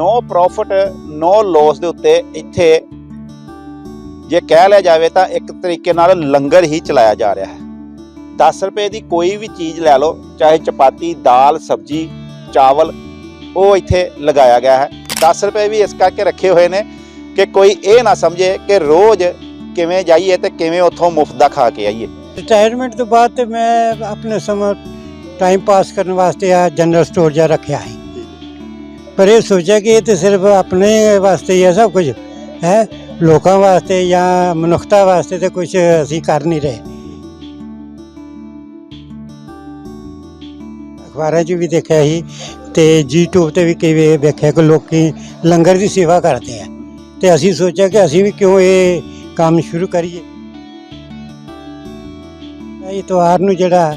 No profit, ਨੋ Las ਦੇ ਉੱਤੇ ਇੱਥੇ ਜੇ ਕਹਿ ਲਿਆ ਜਾਵੇ ਤਾਂ ਇੱਕ ਤਰੀਕੇ ਨਾਲ ਲੰਗਰ ਹੀ ਚਲਾਇਆ ਜਾ ਰਿਹਾ ਹੈ। 10 ਰੁਪਏ ਦੀ ਕੋਈ ਵੀ ਚੀਜ਼ ਲੈ ਲਓ, ਚਾਹੇ ਚਪਾਤੀ, ਦਾਲ, ਸਬਜੀ, ਚਾਵਲ, ਉਹ ਇੱਥੇ ਲਗਾਇਆ ਗਿਆ ਹੈ। 10 ਰੁਪਏ ਵੀ ਇਸ ਕਰਕੇ ਰੱਖੇ ਹੋਏ ਨੇ ਕਿ ਕੋਈ ਇਹ ਨਾ ਸਮਝੇ ਕਿ ਰੋਜ਼ ਕਿਵੇਂ ਜਾਈਏ ਤੇ ਕਿਵੇਂ ਉੱਥੋਂ ਮੁਫਤ ਦਾ ਖਾ ਕੇ ਆਈਏ। ਰਿਟਾਇਰਮੈਂਟ ਤੋਂ ਬਾਅਦ ਤੇ ਮੈਂ ਆਪਣੇ ਸਮਾਂ ਟਾਈਮ ਪਾਸ ਕਰਨ ਵਾਸਤੇ ਆ ਜਨਰਲ ਸਟੋਰ ਜਾ ਰੱਖਿਆ ਹੈ। ਪਰ ਇਹ ਸੋਚਿਆ ਕਿ ਇਹ ਤੇ ਸਿਰਫ ਆਪਣੇ ਵਾਸਤੇ ਹੀ ਹੈ ਸਭ ਕੁਝ ਹੈ? ਲੋਕਾਂ ਵਾਸਤੇ ਜਾਂ ਮਨੁੱਖਤਾ ਵਾਸਤੇ ਤੇ ਕੁਝ ਅਸੀਂ ਕਰ ਨਹੀਂ ਰਹੇ। ਅਖਬਾਰਾਂ 'ਚ ਵੀ ਦੇਖਿਆ ਸੀ ਤੇ YouTube ਤੇ ਵੀ ਕਈ ਵੇ ਵੇਖਿਆ ਕਿ ਲੋਕੀ ਲੰਗਰ ਦੀ ਸੇਵਾ ਕਰਦੇ ਆ। ਤੇ ਅਸੀਂ ਸੋਚਿਆ ਕਿ ਅਸੀਂ ਵੀ ਕਿਉਂ ਇਹ ਕੰਮ ਸ਼ੁਰੂ ਕਰੀਏ? ਇਹ ਇਤਵਾਰ ਨੂੰ ਜਿਹੜਾ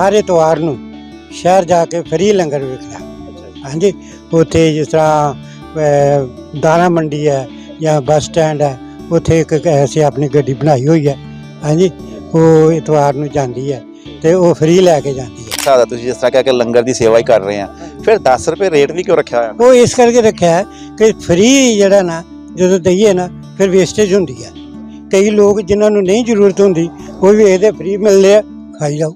ਹਰ ਇਤਵਾਰ ਨੂੰ ਸ਼ਹਿਰ ਜਾ ਕੇ ਫਰੀ ਲੰਗਰ ਵਿਕਦਾ ਹਾਂਜੀ। ਉੱਥੇ ਜਿਸ ਤਰ੍ਹਾਂ ਦਾਣਾ ਮੰਡੀ ਹੈ ਜਾਂ ਬੱਸ ਸਟੈਂਡ ਹੈ ਉੱਥੇ ਇੱਕ ਐਸੀ ਆਪਣੀ ਗੱਡੀ ਬਣਾਈ ਹੋਈ ਹੈ। ਹਾਂਜੀ ਉਹ ਇਤਵਾਰ ਨੂੰ ਜਾਂਦੀ ਹੈ ਤੇ ਉਹ ਫਰੀ ਲੈ ਕੇ ਜਾਂਦੀ ਹੈ। ਸਾਦਾ ਤੁਸੀਂ ਜਿਸ ਤਰ੍ਹਾਂ ਕਿਹਾ ਕਿ ਲੰਗਰ ਦੀ ਸੇਵਾ ਹੀ ਕਰ ਰਹੇ ਆ ਫਿਰ 10 ਰੁਪਏ ਰੇਟ ਵੀ ਕਿਉਂ ਰੱਖਿਆ ਹੋਇਆ? ਉਹ ਇਸ ਕਰਕੇ ਰੱਖਿਆ ਹੈ ਕਿ ਫਰੀ ਜਿਹੜਾ ਨਾ ਜਦੋਂ ਦਈਏ ਨਾ ਫਿਰ ਵੇਸਟੇਜ ਹੁੰਦੀ ਹੈ। ਕਈ ਲੋਕ ਜਿਨ੍ਹਾਂ ਨੂੰ ਨਹੀਂ ਜ਼ਰੂਰਤ ਹੁੰਦੀ ਉਹ ਵੀ ਇਹਦੇ ਫਰੀ ਮਿਲਦੇ ਆ ਖਾਈ ਜਾਓ।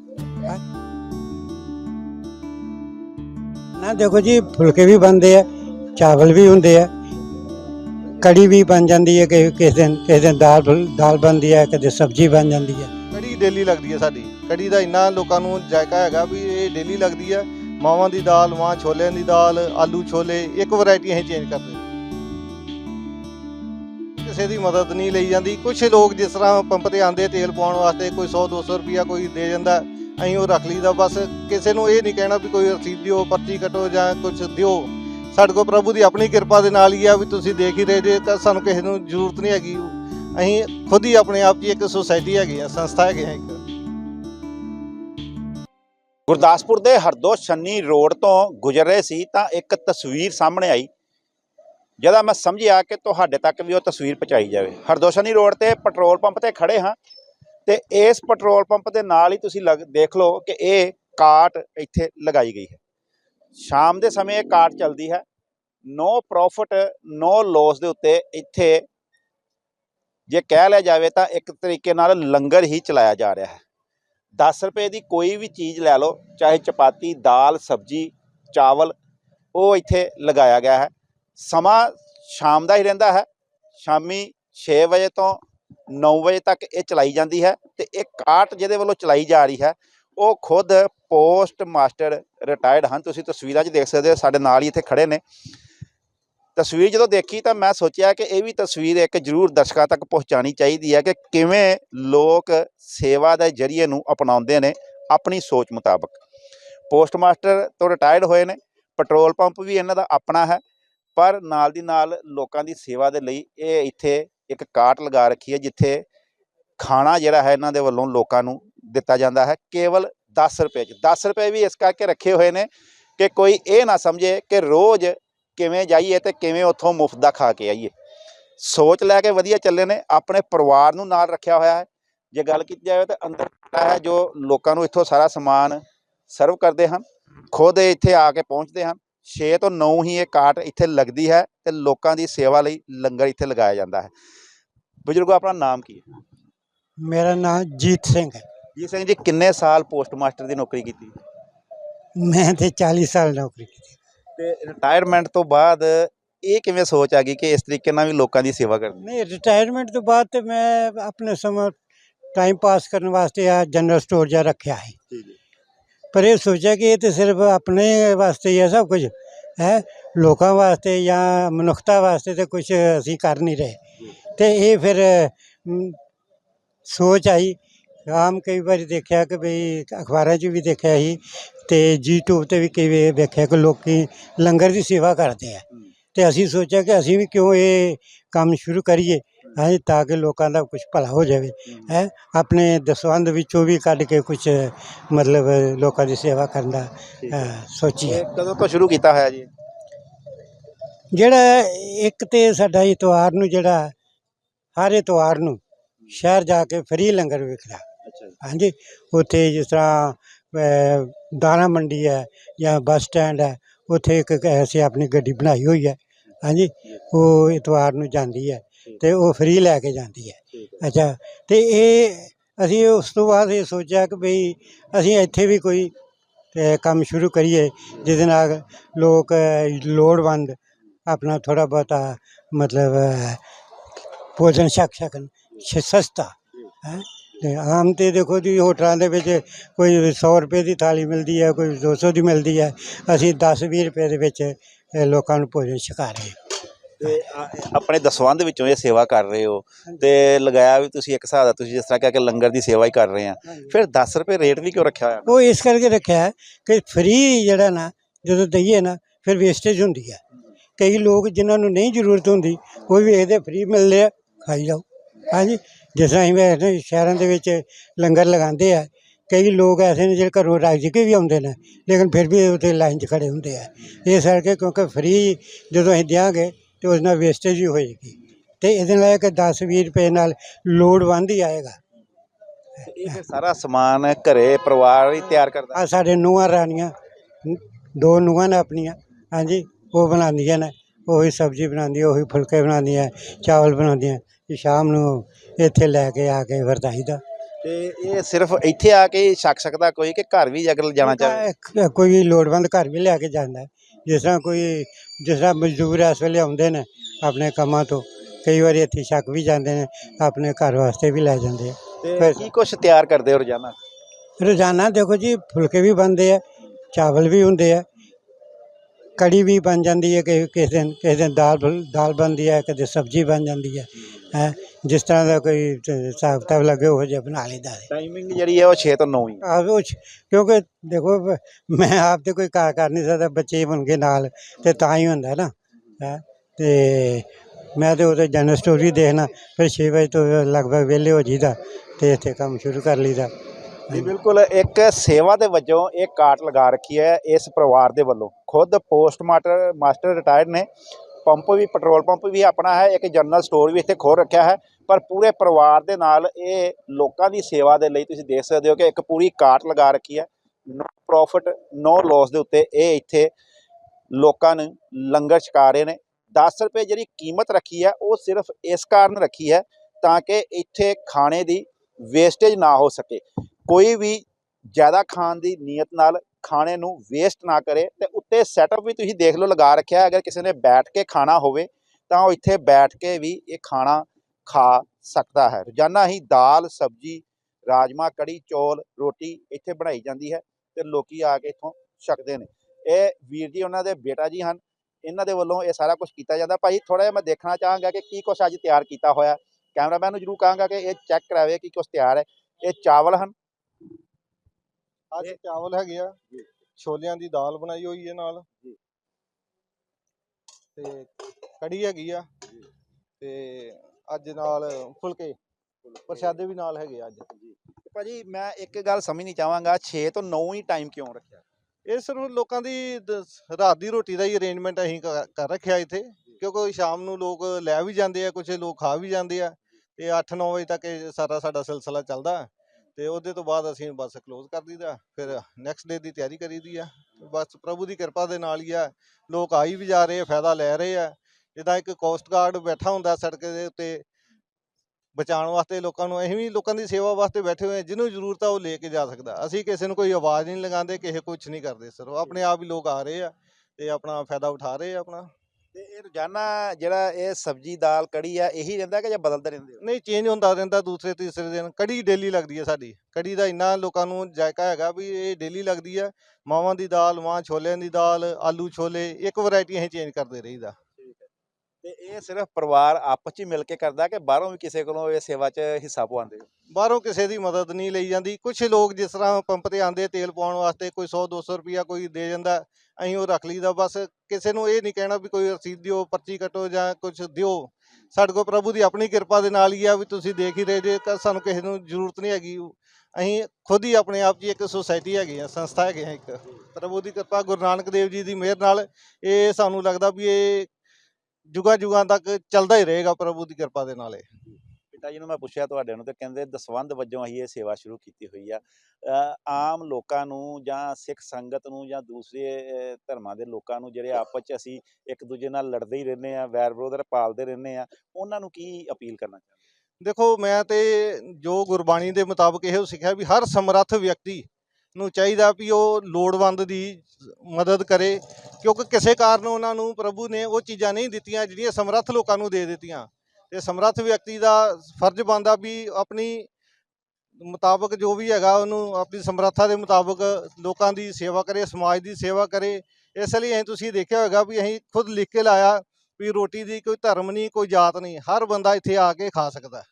ਨਾ ਦੇਖੋ ਜੀ, ਫੁਲਕੇ ਵੀ ਬਣਦੇ ਆ, ਚਾਵਲ ਵੀ ਹੁੰਦੇ ਆ। ਕੜੀ ਵੀ ਬਣ ਜਾਂਦੀ ਹੈ ਕਿ, ਕਿਸ ਦਿਨ ਕਿਸ ਦਿਨ ਦਾਲ ਦਾਲ ਬਣਦੀ ਹੈ ਕਦੇ ਸਬਜ਼ੀ ਬਣ ਜਾਂਦੀ ਹੈ ਕੜੀ ਡੇਲੀ ਲੱਗਦੀ ਹੈ ਸਾਡੀ। ਕੜੀ ਦਾ ਇੰਨਾ ਲੋਕਾਂ ਨੂੰ ਜਾਇਕਾ ਹੈਗਾ ਵੀ ਇਹ ਡੇਲੀ ਲੱਗਦੀ ਹੈ ਮਾਵਾਂ ਦੀ ਦਾਲ, ਮਾਂ ਛੋਲਿਆਂ ਦੀ ਦਾਲ, ਆਲੂ ਛੋਲੇ, ਇੱਕ ਵੈਰਾਈਟੀ ਅਸੀਂ ਚੇਂਜ ਕਰਦੇ ਕਿਸੇ ਦੀ ਮਦਦ ਨਹੀਂ ਲਈ ਜਾਂਦੀ। ਕੁਝ ਲੋਕ ਜਿਸ ਤਰ੍ਹਾਂ ਪੰਪ ਤੇ ਆਂਦੇ ਤੇਲ ਪਾਉਣ ਵਾਸਤੇ ਕੋਈ 100 200 ਰੁਪਿਆ ਕੋਈ ਦੇ ਜਾਂਦਾ। ਅਸੀਂ ਉਹ ਰੱਖ ਲਈਦਾ, ਬਸ ਕਿਸੇ ਨੂੰ ਇਹ ਨਹੀਂ ਕਹਿਣਾ ਵੀ ਕੋਈ ਰਸੀਦ ਦਿਓ, ਪਰਚੀ ਕੱਟੋ ਜਾਂ ਕੁਝ ਦਿਓ। ਸਾਡੇ ਕੋਲ ਪ੍ਰਭੂ ਦੀ ਆਪਣੀ ਕਿਰਪਾ ਦੇ ਨਾਲ ਹੀ ਆ ਵੀ ਤੁਸੀਂ ਦੇਖ ਹੀ ਰਹੇ ਜੇ, ਤਾਂ ਸਾਨੂੰ ਕਿਸੇ ਨੂੰ ਜ਼ਰੂਰਤ ਨਹੀਂ ਹੈਗੀ। ਅਸੀਂ ਖੁਦ ਹੀ ਆਪਣੇ ਆਪ ਦੀ ਇੱਕ ਸੁਸਾਇਟੀ ਹੈਗੀ ਆ, ਸੰਸਥਾ ਹੈਗੀ ਆ ਇੱਕ। ਗੁਰਦਾਸਪੁਰ ਦੇ ਹਰਦੋ ਛੰਨੀ ਰੋਡ ਤੋਂ ਗੁਜ਼ਰ ਰਹੇ ਸੀ, ਤਾਂ ਇੱਕ ਤਸਵੀਰ ਸਾਹਮਣੇ ਆਈ, ਜਿਹਦਾ ਮੈਂ ਸਮਝਿਆ ਕਿ ਤੁਹਾਡੇ ਤੱਕ ਵੀ ਉਹ ਤਸਵੀਰ ਪਹੁੰਚਾਈ ਜਾਵੇ। ਹਰਦੋ ਹਰਦੋਸ਼ਨੀ ਰੋਡ ਤੇ ਪੈਟਰੋਲ ਪੰਪ ਤੇ ਖੜੇ ਹਾਂ। ਤੇ ਇਸ ਪੈਟਰੋਲ ਪੰਪ ਦੇ ਨਾਲ ਹੀ ਤੁਸੀਂ ਲੱਗ- ਦੇਖ ਲਓ ਕਿ ਇਹ ਕਾਟ ਇੱਥੇ ਲਗਾਈ ਗਈ ਹੈ। ਸ਼ਾਮ ਦੇ ਸਮੇਂ ਇਹ ਕਾਟ ਚੱਲਦੀ ਹੈ। ਨੋ ਪ੍ਰੋਫਿਟ ਨੋ ਲਾਸ ਦੇ ਉੱਤੇ ਇੱਥੇ ਜੇ ਕਹਿ ਲਿਆ ਜਾਵੇ ਤਾਂ ਇੱਕ ਤਰੀਕੇ ਨਾਲ ਲੰਗਰ ਹੀ ਚਲਾਇਆ ਜਾ ਰਿਹਾ ਹੈ। 10 ਰੁਪਏ ਦੀ ਕੋਈ ਵੀ ਚੀਜ਼ ਲੈ ਲਓ, ਚਾਹੇ ਚਪਾਤੀ, ਦਾਲ, ਸਬਜੀ, ਚਾਵਲ, ਉਹ ਇੱਥੇ ਲਗਾਇਆ ਗਿਆ ਹੈ। ਸਮਾਂ ਸ਼ਾਮ ਦਾ ਹੀ ਰਹਿੰਦਾ ਹੈ। ਸ਼ਾਮੀ 6 ਵਜੇ ਤੋਂ 9 ਵਜੇ ਤੱਕ ਇਹ ਚਲਾਈ ਜਾਂਦੀ ਹੈ ਤੇ ਇਹ ਕਾਟ ਜਿਹਦੇ ਵੱਲੋਂ ਚਲਾਈ ਜਾ ਰਹੀ ਹੈ, ਉਹ ਖੁਦ ਪੋਸਟ ਮਾਸਟਰ ਰਿਟਾਇਰਡ ਹਨ। ਤੁਸੀਂ ਤਸਵੀਰਾਂ 'ਚ ਦੇਖ ਸਕਦੇ ਹੋ, ਸਾਡੇ ਨਾਲ ਹੀ ਇੱਥੇ ਖੜੇ ਨੇ। ਤਸਵੀਰ ਜਦੋਂ ਦੇਖੀ ਤਾਂ ਮੈਂ ਸੋਚਿਆ ਕਿ ਇਹ ਵੀ ਤਸਵੀਰ ਇੱਕ ਜ਼ਰੂਰ ਦਰਸ਼ਕਾਂ ਤੱਕ ਪਹੁੰਚਾਣੀ ਚਾਹੀਦੀ ਹੈ ਕਿ ਕਿਵੇਂ ਲੋਕ ਸੇਵਾ ਦੇ ਜਰੀਏ ਨੂੰ ਅਪਣਾਉਂਦੇ ਨੇ ਆਪਣੀ ਸੋਚ ਮੁਤਾਬਕ। ਪੋਸਟ ਮਾਸਟਰ ਤੋਂ ਰਿਟਾਇਰਡ ਹੋਏ ਨੇ, ਪੈਟਰੋਲ ਪੰਪ ਵੀ ਇਹਨਾਂ ਦਾ ਆਪਣਾ ਹੈ, ਪਰ ਨਾਲ ਦੀ ਨਾਲ ਲੋਕਾਂ ਦੀ ਸੇਵਾ ਦੇ ਲਈ ਇਹ ਇੱਥੇ ਇੱਕ ਕਾਟ ਲਗਾ ਰੱਖੀ ਹੈ ਜਿੱਥੇ ਖਾਣਾ ਜਿਹੜਾ ਹੈ ਇਹਨਾਂ ਦੇ ਵੱਲੋਂ ਲੋਕਾਂ ਨੂੰ ਦਿੱਤਾ ਜਾਂਦਾ ਹੈ, ਕੇਵਲ 10 ਰੁਪਏ 'ਚ। 10 ਰੁਪਏ ਵੀ ਇਸ ਕਰਕੇ ਰੱਖੇ ਹੋਏ ਨੇ ਕਿ ਕੋਈ ਇਹ ਨਾ ਸਮਝੇ ਕਿ ਰੋਜ਼ ਕਿਵੇਂ ਜਾਈਏ ਤੇ ਕਿਵੇਂ ਉੱਥੋਂ ਮੁਫਤ ਦਾ ਖਾ ਕੇ ਆਈਏ। ਸੋਚ ਲੈ ਕੇ ਵਧੀਆ ਚੱਲੇ ਨੇ, ਆਪਣੇ ਪਰਿਵਾਰ ਨੂੰ ਨਾਲ ਰੱਖਿਆ ਹੋਇਆ ਹੈ। ਜੇ ਗੱਲ ਕੀਤੀ ਜਾਵੇ ਤਾਂ ਅੰਦਰ ਹੈ ਜੋ ਲੋਕਾਂ ਨੂੰ ਇੱਥੋਂ ਸਾਰਾ ਸਮਾਨ ਸਰਵ ਕਰਦੇ ਹਨ, ਖੁਦ ਇੱਥੇ ਆ ਕੇ ਪਹੁੰਚਦੇ ਹਨ 6 ਤੋਂ 9 ਹੀ ਇਹ ਕਾਟ ਇੱਥੇ ਲੱਗਦੀ ਹੈ ਤੇ ਲੋਕਾਂ ਦੀ ਸੇਵਾ ਲਈ ਲੰਗਰ ਇੱਥੇ ਲਗਾਇਆ ਜਾਂਦਾ ਹੈ। ਬਜ਼ੁਰਗੋ ਆਪਣਾ ਨਾਮ ਕੀ ਹੈ? ਮੇਰਾ ਨਾਮ ਜੀਤ ਸਿੰਘ ਹੈ। ਜੀ ਸਿੰਘ ਜੀ ਕਿੰਨੇ ਸਾਲ ਪੋਸਟ ਮਾਸਟਰ ਦੀ ਨੌਕਰੀ ਕੀਤੀ? ਮੈਂ ਤੇ 40 ਸਾਲ ਨੌਕਰੀ ਕੀਤੀ। ਤੇ ਰਿਟਾਇਰਮੈਂਟ ਤੋਂ ਬਾਅਦ ਇਹ ਕਿਵੇਂ ਸੋਚ ਆ ਗਈ ਕਿ ਇਸ ਤਰੀਕੇ ਨਾਲ ਵੀ ਲੋਕਾਂ ਦੀ ਸੇਵਾ ਕਰਨੀ? ਨਹੀਂ ਰਿਟਾਇਰਮੈਂਟ ਤੋਂ ਬਾਅਦ ਤੇ ਮੈਂ ਆਪਣੇ ਸਮਾਂ ਟਾਈਮ ਪਾਸ ਕਰਨ ਵਾਸਤੇ ਆ ਜਨਰਲ ਸਟੋਰ ਜਾ ਰੱਖਿਆ ਹੈ। ਜੀ ਜੀ ਪਰ ਇਹ ਸੋਚਿਆ ਕਿ ਇਹ ਤੇ ਸਿਰਫ ਆਪਣੇ ਵਾਸਤੇ ਹੀ ਹੈ ਸਭ ਕੁਝ ਹੈ? ਲੋਕਾਂ ਵਾਸਤੇ ਜਾਂ ਮਨੁੱਖਤਾ ਵਾਸਤੇ ਤੇ ਕੁਝ ਅਸੀਂ ਕਰ ਨਹੀਂ ਰਹੇ। ਤੇ ਇਹ ਫਿਰ ਮ, ਸੋਚ ਆਈ। ਆਮ ਕਈ ਵਾਰੀ ਦੇਖਿਆ ਕਿ ਬਈ ਅਖਬਾਰਾਂ 'ਚ ਵੀ ਦੇਖਿਆ ਸੀ ਤੇ YouTube ਤੇ ਵੀ ਕਈ ਵੇ ਵੇਖਿਆ ਕਿ ਲੋਕੀ ਲੰਗਰ ਦੀ ਸੇਵਾ ਕਰਦੇ ਆ। ਤੇ ਅਸੀਂ ਸੋਚਿਆ ਕਿ ਅਸੀਂ ਵੀ ਕਿਉਂ ਇਹ ਕੰਮ ਸ਼ੁਰੂ ਕਰੀਏ? ਹੈ ਤਾਂ ਕਿ ਲੋਕਾਂ ਦਾ ਕੁਝ ਭਲਾ ਹੋ ਜਾਵੇ। ਹੈ। ਆਪਣੇ ਦਸਵੰਧ ਵਿੱਚੋਂ ਵੀ ਕੱਢ ਕੇ ਕੁਝ ਮਤਲਬ ਲੋਕਾਂ ਦੀ ਸੇਵਾ ਕਰਨ ਦਾ ਅ, ਸੋਚੀਏ। ਇਹ ਕਦੋਂ ਤੋਂ ਸ਼ੁਰੂ ਕੀਤਾ ਹੋਇਆ ਜੀ? ਜਿਹੜਾ ਇੱਕ ਤੇ ਸਾਡਾ ਇਤਵਾਰ ਨੂੰ ਜਿਹੜਾ ਹਰ ਇਤਵਾਰ ਨੂੰ ਸ਼ਹਿਰ ਜਾ ਕੇ ਫਰੀ ਲੰਗਰ ਵਿਕਦਾ ਅੱਛਾ ਹਾਂਜੀ ਉੱਥੇ ਜਿਸ ਤਰ੍ਹਾਂ ਅਹ, ਦਾਣਾ ਮੰਡੀ ਹੈ ਜਾਂ ਬੱਸ ਸਟੈਂਡ ਹੈ ਉੱਥੇ ਇੱਕ ਐਸੀ ਆਪਣੀ ਗੱਡੀ ਬਣਾਈ ਹੋਈ ਹੈ। ਹਾਂਜੀ ਉਹ ਇਤਵਾਰ ਨੂੰ ਜਾਂਦੀ ਹੈ। ਤੇ ਉਹ ਫ੍ਰੀ ਲੈ ਕੇ ਜਾਂਦੀ ਹੈ। ਅੱਛਾ ਤੇ ਇਹ ਅਸੀਂ ਉਸ ਤੋਂ ਬਾਅਦ ਇਹ ਸੋਚਿਆ ਕਿ ਭਈ ਅਸੀਂ ਇੱਥੇ ਵੀ ਕੋਈ ਤੇ ਕੰਮ ਸ਼ੁਰੂ ਕਰੀਏ ਜਿਹਦੇ ਨਾਲ ਲੋਕ ਲੋੜਵੰਦ ਆਪਣਾ ਥੋੜਾ ਬਹੁਤਾ ਮਤਲਬ ਭੋਜਨ ਛਕ ਸਕਣ ਸਸਤਾ ਹੈ। ਤੇ ਆਮ ਤੇ ਦੇਖੋ ਜੀ ਹੋਟਲਾਂ ਦੇ ਵਿੱਚ ਕੋਈ 100 ਰੁਪਏ ਦੀ ਥਾਲੀ ਮਿਲਦੀ ਹੈ ਕੋਈ 200 ਦੀ ਮਿਲਦੀ ਹੈ। ਅਸੀਂ 10 20 ਰੁਪਏ ਦੇ ਵਿੱਚ ਲੋਕਾਂ ਨੂੰ ਭੋਜਨ ਛਕਾ ਰਹੇ ਹਾਂ। ਆਪਣੇ ਦਸਵੰਧ ਵਿੱਚੋਂ ਇਹ ਸੇਵਾ ਕਰ ਰਹੇ ਹੋ। ਤੇ ਲਗਾਇਆ ਵੀ ਤੁਸੀਂ ਇੱਕ ਹਿਸਾਬ ਦਾ ਤੁਸੀਂ ਜਿਸ ਤਰ੍ਹਾਂ ਕਿਹਾ ਕਿ ਲੰਗਰ ਦੀ ਸੇਵਾ ਹੀ ਕਰ ਰਹੇ ਆ। ਫਿਰ 10 ਰੁਪਏ ਰੇਟ ਵੀ ਕਿਉਂ ਰੱਖਿਆ ਹੋਇਆ? ਉਹ ਇਸ ਕਰਕੇ ਰੱਖਿਆ ਹੈ ਕਿ ਫ੍ਰੀ ਜਿਹੜਾ ਨਾ ਜਦੋਂ ਦਈਏ ਨਾ ਫਿਰ ਵੇਸਟੇਜ ਹੁੰਦੀ ਹੈ। ਕਈ ਲੋਕ ਜਿਨ੍ਹਾਂ ਨੂੰ ਨਹੀਂ ਜ਼ਰੂਰਤ ਹੁੰਦੀ ਉਹ ਵੀ ਇਹਦੇ ਫ੍ਰੀ ਮਿਲਦੇ ਆ ਖਾਈ ਜਾਓ। ਹਾਂਜੀ। ਜਿਸ ਤਰ੍ਹਾਂ ਅਸੀਂ ਸ਼ਹਿਰਾਂ ਦੇ ਵਿੱਚ ਲੰਗਰ ਲਗਾਉਂਦੇ ਆ ਕਈ ਲੋਕ ਐਸੇ ਨੇ ਜਿਹੜੇ ਘਰੋਂ ਰੱਜ ਕੇ ਵੀ ਆਉਂਦੇ ਨੇ ਲੇਕਿਨ ਫਿਰ ਵੀ ਉੱਥੇ ਲਾਈਨ 'ਚ ਖੜੇ ਹੁੰਦੇ ਆ। ਇਸ ਕਰਕੇ ਕਿਉਂਕਿ ਫ੍ਰੀ ਜਦੋਂ ਅਸੀਂ ਦਿਆਂਗੇ ਤੇ ਉਸ ਨਾਲ ਵੇਸਟੇਜ ਵੀ ਹੋਏਗੀ ਤੇ ਇਹਦੇ ਨਾਲ ਇਹ ਕਿ 10 20 ਰੁਪਏ ਨਾਲ ਲੋੜਵੰਦ ਹੀ ਆਏਗਾ। ਇਹ ਫਿਰ ਸਾਰਾ ਸਮਾਨ ਘਰੇ ਪਰਿਵਾਰ ਹੀ ਤਿਆਰ ਕਰਦਾ? ਆ ਸਾਡੇ ਨੂੰਹਾਂ ਰਾਣੀਆਂ ਦੋ ਨੂੰਹਾਂ ਨੇ ਆਪਣੀਆਂ ਹਾਂਜੀ ਉਹ ਬਣਾਉਂਦੀਆਂ ਨੇ ਉਹੀ ਸਬਜ਼ੀ ਬਣਾਉਂਦੀ ਉਹੀ ਫੁਲਕੇ ਬਣਾਉਂਦੀਆਂ ਚਾਵਲ ਬਣਾਉਂਦੀਆਂ ਤੇ ਸ਼ਾਮ ਨੂੰ ਇੱਥੇ ਲੈ ਕੇ ਆ ਕੇ ਵਰਤਾਈ ਦਾ। ਤੇ ਇਹ ਸਿਰਫ ਇੱਥੇ ਆ ਕੇ ਹੀ ਛਕ ਸਕਦਾ ਕੋਈ ਕਿ ਘਰ ਵੀ ਅਗਰ ਜਾਣਾ ਚਾਹੇ? ਕੋਈ ਲੋੜਵੰਦ ਘਰ ਵੀ ਲੈ ਕੇ ਜਾਂਦਾ ਹੈ। ਜਿਸ ਤਰ੍ਹਾਂ ਕੋਈ ਜਿਸ ਤਰ੍ਹਾਂ ਮਜ਼ਦੂਰ ਇਸ ਵੇਲੇ ਆਉਂਦੇ ਨੇ ਆਪਣੇ ਕੰਮਾਂ ਤੋਂ ਕਈ ਵਾਰੀ ਇੱਥੇ ਛਕ ਵੀ ਜਾਂਦੇ ਨੇ ਆਪਣੇ ਘਰ ਵਾਸਤੇ ਵੀ ਲੈ ਜਾਂਦੇ ਆ। ਤੇ ਕੀ ਕੁਝ ਤਿਆਰ ਕਰਦੇ ਹੋ ਰੋਜ਼ਾਨਾ? ਰੋਜ਼ਾਨਾ ਦੇਖੋ ਜੀ ਫੁਲਕੇ ਵੀ ਬਣਦੇ ਆ ਚਾਵਲ ਵੀ ਹੁੰਦੇ ਆ ਕੜੀ ਵੀ ਬਣ ਜਾਂਦੀ ਹੈ ਕਿ ਕਿਸੇ ਦਿਨ ਕਿਸੇ ਦਿਨ ਦਾਲ ਦਾਲ ਬਣਦੀ ਹੈ ਕਦੇ ਸਬਜ਼ੀ ਬਣ ਜਾਂਦੀ ਹੈ ਹੈ। ਜਿਸ ਤਰ੍ਹਾਂ ਦਾ ਕੋਈ ਤੇ ਹਿਸਾਬ ਕਿਤਾਬ ਲੱਗੇ ਉਹ ਜਿਹਾ ਬਣਾ ਲਈਦਾ ਹੈ ਟਾਈਮਿੰਗ ਜਿਹੜੀ ਹੈ ਉਹ 6 ਤੋਂ 9 ਹੀ ਆਹ ਉਹ 'ਚ- ਕਿਉਂਕਿ ਦੇਖੋ ਬ- ਮੈਂ ਆਪ ਤੇ ਕੋਈ ਕਾਰ ਕਰ ਨਹੀਂ ਸਕਦਾ ਬੱਚੇ ਹੋਣਗੇ ਨਾਲ ਤੇ ਤਾਂ ਹੀ ਹੁੰਦਾ ਨਾ ਹੈ। ਤੇ ਮੈਂ ਤੇ ਉਹਦੇ ਜਨਰਲ ਸਟੋਰ ਦੇਖਣਾ ਫਿਰ 6 ਵਜੇ ਤੋਂ ਲਗਭਗ ਵਿਹਲੇ ਹੋ ਜੀਦਾ ਤੇ ਇੱਥੇ ਕੰਮ ਸ਼ੁਰੂ ਕਰ ਲਈਦਾ। ਜੀ ਬਿਲਕੁਲ ਇੱਕ ਸੇਵਾ ਦੇ ਵਜੋਂ ਇਹ ਕਾਟ ਲਗਾ ਰੱਖੀ ਹੈ ਇਸ ਪਰਿਵਾਰ ਦੇ ਵੱਲੋਂ। ਖੁਦ ਪੋਸਟ ਮਾਸਟਰ ਰਿਟਾਇਰਡ ਨੇ ਪੰਪ ਵੀ, ਪੈਟਰੋਲ ਪੰਪ ਵੀ ਆਪਣਾ ਹੈ, ਇੱਕ ਜਨਰਲ ਸਟੋਰ ਵੀ ਇੱਥੇ ਖੋਲ ਰੱਖਿਆ ਹੈ। ਪਰ ਪੂਰੇ ਪਰਿਵਾਰ ਦੇ ਨਾਲ ਇਹ ਲੋਕਾਂ ਦੀ ਸੇਵਾ ਦੇ ਲਈ ਤੁਸੀਂ ਦੇਖ ਸਕਦੇ ਹੋ ਕਿ ਇੱਕ ਪੂਰੀ ਕਾਰਟ ਲਗਾ ਰੱਖੀ ਹੈ। ਨੋ ਪ੍ਰੋਫਿਟ ਨੋ ਲਾਸ ਦੇ ਉੱਤੇ ਇਹ ਇੱਥੇ ਲੋਕਾਂ ਨੂੰ ਲੰਗਰ ਛਕਾ ਰਹੇ ਨੇ। 10 ਰੁਪਏ ਜਿਹੜੀ ਕੀਮਤ ਰੱਖੀ ਹੈ, ਉਹ ਸਿਰਫ ਇਸ ਕਾਰਨ ਰੱਖੀ ਹੈ ਤਾਂ ਕਿ ਇੱਥੇ ਖਾਣੇ ਦੀ ਵੇਸਟੇਜ ਨਾ ਹੋ ਸਕੇ। ਕੋਈ ਵੀ ਜ਼ਿਆਦਾ ਖਾਣ ਦੀ ਨੀਅਤ ਨਾਲ ਖਾਣੇ ਨੂੰ ਵੇਸਟ ਨਾ ਕਰੇ, ਤੇ ਉੱਤੇ ਸੈਟਅਪ ਵੀ ਤੁਸੀਂ ਦੇਖ ਲਓ, ਲਗਾ ਰੱਖਿਆ ਅਗਰ ਕਿਸੇ ਨੇ ਬੈਠ ਕੇ ਖਾਣਾ ਹੋਵੇ, ਤਾਂ ਉਹ ਇੱਥੇ ਬੈਠ ਕੇ ਵੀ ਇਹ ਖਾਣਾ ਖਾ ਸਕਦਾ ਹੈ। ਰੋਜ਼ਾਨਾ ਹੀ ਦਾਲ, ਸਬਜੀ, ਰਾਜਮਾ, ਕੜੀ, ਚੌਲ, ਰੋਟੀ ਇੱਥੇ ਬਣਾਈ ਜਾਂਦੀ ਹੈ ਤੇ ਲੋਕੀ ਆ ਕੇ ਇੱਥੋਂ ਛਕਦੇ ਨੇ। ਇਹ ਵੀਰ ਜੀ, ਉਹਨਾਂ ਦੇ ਬੇਟਾ ਜੀ ਹਨ। ਇਹਨਾਂ ਦੇ ਵੱਲੋਂ ਇਹ ਸਾਰਾ ਕੁਝ ਕੀਤਾ ਜਾਂਦਾ। ਭਾਈ ਥੋੜਾ ਜਿਹਾ ਮੈਂ ਦੇਖਣਾ ਚਾਹਾਂਗਾ ਕਿ ਕੀ ਕੁਝ ਅੱਜ ਤਿਆਰ ਕੀਤਾ ਹੋਇਆ। ਕੈਮਰਾਮੈਨ ਨੂੰ ਜਰੂਰ ਕਹਾਂਗਾ ਕਿ ਇਹ ਚੈੱਕ ਕਰਾਵੇ ਕਿ ਕੁਝ ਤਿਆਰ ਹੈ। ਇਹ ਚਾਵਲ ਹਨ। ਅੱਜ ਚਾਵਲ ਹੈਗੇ ਆ। ਛੋਲਿਆਂ ਦੀ ਦਾਲ ਬਣਾਈ ਹੋਈ ਹੈ ਨਾਲ। ਤੇ ਕੜੀ ਹੈਗੀ ਆ। ਤੇ ਅੱਜ ਨਾਲ ਫੁਲਕੇ। ਪ੍ਰਸ਼ਾਦੇ ਵੀ ਨਾਲ ਹੈਗੇ ਅੱਜ। ਭਾਜੀ ਮੈਂ ਇੱਕ ਗੱਲ ਸਮਝ ਨਹੀਂ ਚਾਹਾਂਗਾ 6 ਤੋਂ 9 ਹੀ ਟਾਈਮ ਕਿਉਂ ਰੱਖਿਆ? ਇਹ ਸਿਰਫ ਲੋਕਾਂ ਦੀ ਦ- ਰਾਤ ਦੀ ਰੋਟੀ ਦਾ ਹੀ ਅਰੇਂਜਮੈਂਟ ਅਸੀਂ ਕਰ ਕਰ ਰੱਖਿਆ ਇੱਥੇ। ਕਿਉਂਕਿ ਸ਼ਾਮ ਨੂੰ ਲੋਕ ਲੈ ਵੀ ਜਾਂਦੇ ਆ ਕੁਝ ਲੋਕ ਖਾ ਵੀ ਜਾਂਦੇ ਆ। ਤੇ 8-9 ਵਜੇ ਤੱਕ ਇਹ ਸਾਰਾ ਸਾਡਾ ਸਿਲਸਿਲਾ ਚੱਲਦਾ। ਤੇ ਉਹਦੇ ਤੋਂ ਬਾਅਦ ਅਸੀਂ ਬਸ ਕਲੋਜ਼ ਕਰ ਦਈਦਾ ਫਿਰ ਨੈਕਸਟ ਡੇ ਦੀ ਤਿਆਰੀ ਕਰੀਦੀ ਆ। ਬਸ ਪ੍ਰਭੂ ਦੀ ਕਿਰਪਾ ਦੇ ਨਾਲ ਹੀ ਆ, ਲੋਕ ਆਈ ਵੀ ਜਾ ਰਹੇ ਆ, ਫਾਇਦਾ ਲੈ ਰਹੇ ਆ। ਜਿੱਦਾਂ ਇੱਕ ਕੋਸਟ ਗਾਰਡ ਬੈਠਾ ਹੁੰਦਾ ਸੜਕ ਦੇ ਉੱਤੇ, ਬਚਾਉਣ ਵਾਸਤੇ ਲੋਕਾਂ ਨੂੰ, ਅਸੀਂ ਵੀ ਲੋਕਾਂ ਦੀ ਸੇਵਾ ਵਾਸਤੇ ਬੈਠੇ ਹੋਏ ਹਾਂ ਜਿਹਨੂੰ ਜ਼ਰੂਰਤ ਆ ਉਹ ਲੈ ਕੇ ਜਾ ਸਕਦਾ। ਅਸੀਂ ਕਿਸੇ ਨੂੰ ਕੋਈ ਆਵਾਜ਼ ਨਹੀਂ ਲਗਾਉਂਦੇ, ਕਿਸੇ ਕੁਝ ਨਹੀਂ ਕਰਦੇ ਸਰ ਆਪਣੇ ਆਪ ਹੀ ਲੋਕ ਆ ਰਹੇ ਆ ਤੇ ਆਪਣਾ ਫਾਇਦਾ ਉਠਾ ਰਹੇ ਆ ਆਪਣਾ। ਤੇ ਇਹ ਰੋਜ਼ਾਨਾ ਜਿਹੜਾ ਇਹ ਸਬਜੀ, ਦਾਲ, ਕੜੀ ਆ, ਇਹੀ ਰਹਿੰਦਾ ਕਿ ਜਾਂ ਬਦਲਦੇ ਰਹਿੰਦੇ ਹੋ? ਨਹੀਂ ਚੇਂਜ ਹੁੰਦਾ ਰਹਿੰਦਾ ਦੂਸਰੇ, ਤੀਸਰੇ ਦਿਨ। ਕੜੀ ਡੇਲੀ ਲੱਗਦੀ ਹੈ ਸਾਡੀ। ਕੜੀ ਦਾ ਇੰਨਾ ਲੋਕਾਂ ਨੂੰ ਜਾਇਕਾ ਹੈਗਾ ਵੀ ਇਹ ਡੇਲੀ ਲੱਗਦੀ ਹੈ ਮਾਵਾਂ ਦੀ ਦਾਲ, ਮਾਂ ਛੋਲਿਆਂ ਦੀ ਦਾਲ, ਆਲੂ ਛੋਲੇ, ਇੱਕ ਵੈਰਾਈਟੀ ਅਸੀਂ ਚੇਂਜ ਕਰਦੇ ਰਹੀਦਾ। ਤੇ ਇਹ ਸਿਰਫ ਪਰਿਵਾਰ ਆਪਸ 'ਚ ਹੀ ਮਿਲ ਕੇ ਕਰਦਾ ਕਿ ਬਾਹਰੋਂ ਵੀ ਕਿਸੇ ਕੋਲੋਂ ਇਹ ਸੇਵਾ 'ਚ ਹਿੱਸਾ ਪਵਾਉਂਦੇ ਹੋ? ਬਾਹਰੋਂ ਕਿਸੇ ਦੀ ਮਦਦ ਨਹੀਂ ਲਈ ਜਾਂਦੀ। ਕੁਝ ਲੋਕ ਜਿਸ ਤਰ੍ਹਾਂ ਪੰਪ ਤੇ ਆਂਦੇ ਤੇਲ ਪਾਉਣ ਵਾਸਤੇ ਕੋਈ 100 200 ਰੁਪਿਆ ਕੋਈ ਦੇ ਜਾਂਦਾ, ਅਸੀਂ ਉਹ ਰੱਖ ਲਈਦਾ। ਬਸ ਕਿਸੇ ਨੂੰ ਇਹ ਨਹੀਂ ਕਹਿਣਾ ਵੀ ਕੋਈ ਰਸੀਦ ਦਿਓ, ਪਰਚੀ ਕੱਟੋ ਜਾਂ ਕੁਝ ਦਿਓ। ਸਾਡੇ ਕੋਲ ਪ੍ਰਭੂ ਦੀ ਆਪਣੀ ਕਿਰਪਾ ਦੇ ਨਾਲ ਹੀ ਆ ਵੀ ਤੁਸੀਂ ਦੇਖ ਹੀ ਰਹੇ ਜੇ ਕਿ ਸਾਨੂੰ ਕਿਸੇ ਨੂੰ ਜ਼ਰੂਰਤ ਨਹੀਂ ਹੈਗੀ। ਅਸੀਂ ਖੁਦ ਹੀ ਆਪਣੇ ਆਪ 'ਚ ਇੱਕ ਸੁਸਾਇਟੀ ਹੈਗੀ ਆ, ਸੰਸਥਾ ਹੈਗੇ ਆ ਇੱਕ। ਪ੍ਰਭੂ ਦੀ ਕਿਰਪਾ ਗੁਰੂ ਨਾਨਕ ਦੇਵ ਜੀ ਦੀ ਮਿਹਰ ਨਾਲ ਇਹ ਸਾਨੂੰ ਲੱਗਦਾ ਵੀ ਇਹ ਜੁਗਾ ਜੁਗਾਂ ਤੱਕ ਚੱਲਦਾ ਹੀ ਰਹੇਗਾ ਪ੍ਰਭੂ ਦੀ ਕਿਰਪਾ ਦੇ ਨਾਲ ਇਹ। ਪਿਤਾ ਜੀ ਨੂੰ ਮੈਂ ਪੁੱਛਿਆ ਤੁਹਾਡੇ ਨੂੰ ਤੇ ਕਹਿੰਦੇ ਦਸਵੰਧ ਵਜੋਂ ਅਸੀਂ ਇਹ ਸੇਵਾ ਸ਼ੁਰੂ ਕੀਤੀ ਹੋਈ ਆ। ਆਮ ਲੋਕਾਂ ਨੂੰ ਜਾਂ ਸਿੱਖ ਸੰਗਤ ਨੂੰ ਜਾਂ ਦੂਸਰੇ ਧਰਮਾਂ ਦੇ ਲੋਕਾਂ ਨੂੰ ਜਿਹੜੇ ਆਪਸ ਚ ਅਸੀਂ ਇੱਕ ਦੂਜੇ ਨਾਲ ਲੜਦੇ ਹੀ ਰਹਿੰਦੇ ਆ ਵੈਰ ਵਿਰੋਧ ਪਾਲਦੇ ਰਹਿੰਦੇ ਆ ਉਹਨਾਂ ਨੂੰ ਕੀ ਅਪੀਲ ਕਰਨਾ ਚਾਹੁੰਦੇ? ਦੇਖੋ ਮੈਂ ਤੇ ਜੋ ਗੁਰਬਾਣੀ ਦੇ ਮੁਤਾਬਕ ਇਹੋ ਸਿੱਖਿਆ ਵੀ ਹਰ ਸਮਰੱਥ ਵਿਅਕਤੀ ਨੂੰ ਚਾਹੀਦਾ ਵੀ ਉਹ ਲੋੜਵੰਦ ਦੀ ਮਦਦ ਕਰੇ, ਕਿਉਂਕਿ ਕਿਸੇ ਕਾਰਨ ਉਹਨਾਂ ਨੂੰ ਪ੍ਰਭੂ ਨੇ ਉਹ ਚੀਜ਼ਾਂ ਨਹੀਂ ਦਿੱਤੀਆਂ ਜਿਹੜੀਆਂ ਸਮਰੱਥ ਲੋਕਾਂ ਨੂੰ ਦੇ ਦਿੱਤੀਆਂ। ਤੇ ਸਮਰੱਥ ਵਿਅਕਤੀ ਦਾ ਫਰਜ਼ ਬਣਦਾ ਵੀ ਆਪਣੀ ਮੁਤਾਬਕ ਜੋ ਵੀ ਹੈਗਾ ਉਹਨੂੰ ਆਪਣੀ ਸਮਰੱਥਾ ਦੇ ਮੁਤਾਬਕ ਲੋਕਾਂ ਦੀ ਸੇਵਾ ਕਰੇ, ਸਮਾਜ ਦੀ ਸੇਵਾ ਕਰੇ। ਇਸ ਲਈ ਅਸੀਂ ਤੁਸੀਂ ਦੇਖਿਆ ਹੋਵੇਗਾ ਵੀ ਅਸੀਂ ਖੁਦ ਲਿਖ ਕੇ ਲਾਇਆ ਵੀ ਰੋਟੀ ਦੀ ਕੋਈ ਧਰਮ ਨਹੀਂ, ਕੋਈ ਜਾਤ ਨਹੀਂ, ਹਰ ਬੰਦਾ ਇੱਥੇ ਆ ਕੇ ਖਾ ਸਕਦਾ।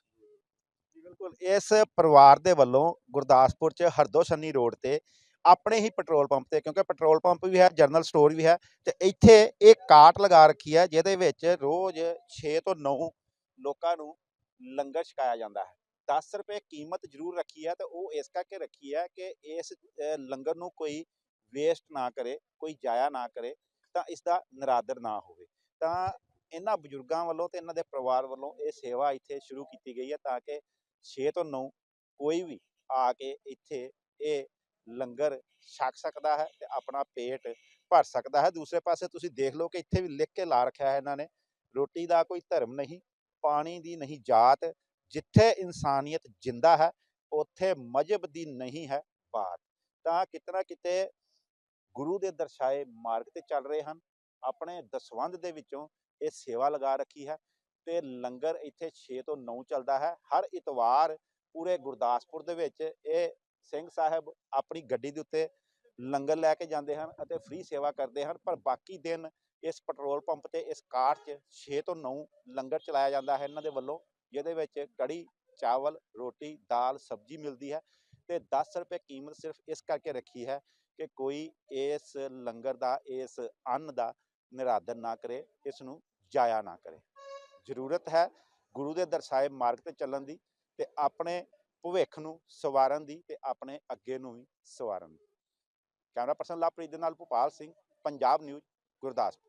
ਬਿਲਕੁਲ, ਇਸ ਪਰਿਵਾਰ ਦੇ ਵੱਲੋਂ ਗੁਰਦਾਸਪੁਰ ਚ ਹਰਦੋ ਹਰਦੋਸ਼ਨੀ ਰੋਡ ਤੇ ਆਪਣੇ ਹੀ ਪੈਟਰੋਲ ਪੰਪ ਤੇ, ਕਿਉਂਕਿ ਪੈਟਰੋਲ ਪੰਪ ਵੀ ਹੈ, ਜਰਨਲ ਸਟੋਰ ਵੀ ਹੈ, ਤੇ ਇੱਥੇ ਇਹ ਕਾਟ ਲਗਾ ਰੱਖੀ ਹੈ, ਜਿਹਦੇ ਵਿੱਚ ਰੋਜ਼ 6 ਤੋਂ 9 ਲੋਕਾਂ ਨੂੰ ਲੰਗਰ ਛਕਾਇਆ ਜਾਂਦਾ ਹੈ। 10 ਰੁਪਏ ਕੀਮਤ ਜ਼ਰੂਰ ਰੱਖੀ ਹੈ, ਤੇ ਉਹ ਇਸ ਕਰਕੇ ਰੱਖੀ ਹੈ ਕਿ ਇਸ ਲੰਗਰ ਨੂੰ ਕੋਈ ਵੇਸਟ ਨਾ ਕਰੇ, ਕੋਈ ਜਾਇਆ ਨਾ ਕਰੇ, ਤਾਂ ਇਸ ਦਾ ਨਿਰਾਦਰ ਨਾ ਹੋਵੇ। ਤਾਂ ਇਹਨਾਂ ਬਜ਼ੁਰਗਾਂ ਵੱਲੋਂ ਤੇ ਇਹਨਾਂ ਦੇ ਪਰਿਵਾਰ ਵੱਲੋਂ ਇਹ ਸੇਵਾ ਇੱਥੇ ਸ਼ੁਰੂ ਕੀਤੀ ਗਈ ਹੈ, ਤਾਂ ਕਿ 6 ਤੋਂ 9 ਕੋਈ ਵੀ ਆ ਕੇ ਇੱਥੇ ਇਹ ਲੰਗਰ ਛਕ ਸਕਦਾ ਹੈ ਤੇ ਆਪਣਾ ਪੇਟ ਭਰ ਸਕਦਾ ਹੈ। ਦੂਸਰੇ ਪਾਸੇ ਤੁਸੀਂ ਦੇਖ ਲਓ ਕਿ ਇੱਥੇ ਵੀ ਲਿਖ ਕੇ ਲਾ ਰੱਖਿਆ ਹੈ ਇਹਨਾਂ ਨੇ, ਰੋਟੀ ਦਾ ਕੋਈ ਧਰਮ ਨਹੀਂ, ਪਾਣੀ ਦੀ ਨਹੀਂ ਜਾਤ, ਜਿੱਥੇ ਇਨਸਾਨੀਅਤ ਜਿੰਦਾ ਹੈ, ਉੱਥੇ ਮਜਬ ਦੀ ਨਹੀਂ ਹੈ ਬਾਤ। ਤਾਂ ਕਿਤਨਾ ਕਿਤੇ ਗੁਰੂ ਦੇ ਦਰਸਾਏ ਮਾਰਗ ਤੇ ਚੱਲ ਰਹੇ ਹਨ, ਆਪਣੇ ਦਸਵੰਧ ਦੇ ਵਿੱਚੋਂ ਇਹ ਸੇਵਾ ਲਗਾ ਰੱਖੀ ਹੈ। ਤੇ ਲੰਗਰ ਇੱਥੇ 6 ਤੋਂ 9 ਚੱਲਦਾ ਹੈ। ਹਰ ਇਤਵਾਰ ਪੂਰੇ ਗੁਰਦਾਸਪੁਰ ਦੇ ਵਿੱਚ ਇਹ ਸਿੰਘ ਸਾਹਿਬ ਆਪਣੀ ਗੱਡੀ ਦੇ ਉੱਤੇ ਲੰਗਰ ਲੈ ਕੇ ਜਾਂਦੇ ਹਨ ਅਤੇ ਫ੍ਰੀ ਸੇਵਾ ਕਰਦੇ ਹਨ, ਪਰ ਬਾਕੀ ਦਿਨ ਇਸ ਪੈਟਰੋਲ ਪੰਪ ਤੇ, ਇਸ ਕਾਰ 'ਚ 6 ਤੋਂ 9 ਲੰਗਰ ਚਲਾਇਆ ਜਾਂਦਾ ਹੈ। ਇਹਨਾਂ ਦੇ ਵੱਲੋਂ ਜਿਹਦੇ ਵਿੱਚ ਕੜੀ, ਚਾਵਲ, ਰੋਟੀ, ਦਾਲ, ਸਬਜ਼ੀ ਮਿਲਦੀ ਹੈ ਤੇ 10 ਰੁਪਏ ਕੀਮਤ ਸਿਰਫ ਇਸ ਕਰਕੇ ਰੱਖੀ ਹੈ ਕਿ ਕੋਈ ਇਸ ਲੰਗਰ ਦਾ, ਇਸ ਅੰਨ ਦਾ ਨਿਰਾਦਰ ਨਾ ਕਰੇ, ਇਸ ਨੂੰ ਜਾਇਆ ਨਾ ਕਰੇ। ਜ਼ਰੂਰਤ ਹੈ ਗੁਰੂ ਦੇ ਦਰਸਾਏ ਮਾਰਗ ਤੇ ਚੱਲਣ ਦੀ ਤੇ ਆਪਣੇ ਭਵਿੱਖ ਨੂੰ ਸਵਾਰਨ ਦੀ ਤੇ ਆਪਣੇ ਅੱਗੇ ਨੂੰ ਵੀ ਸਵਾਰਨ ਦੀ। ਕੈਮਰਾ ਪਰਸਨ ਲਵਪ੍ਰੀਤ ਦੇ ਨਾਲ ਭੋਪਾਲ ਸਿੰਘ, ਪੰਜਾਬ ਨਿਊਜ਼, ਗੁਰਦਾਸਪੁਰ।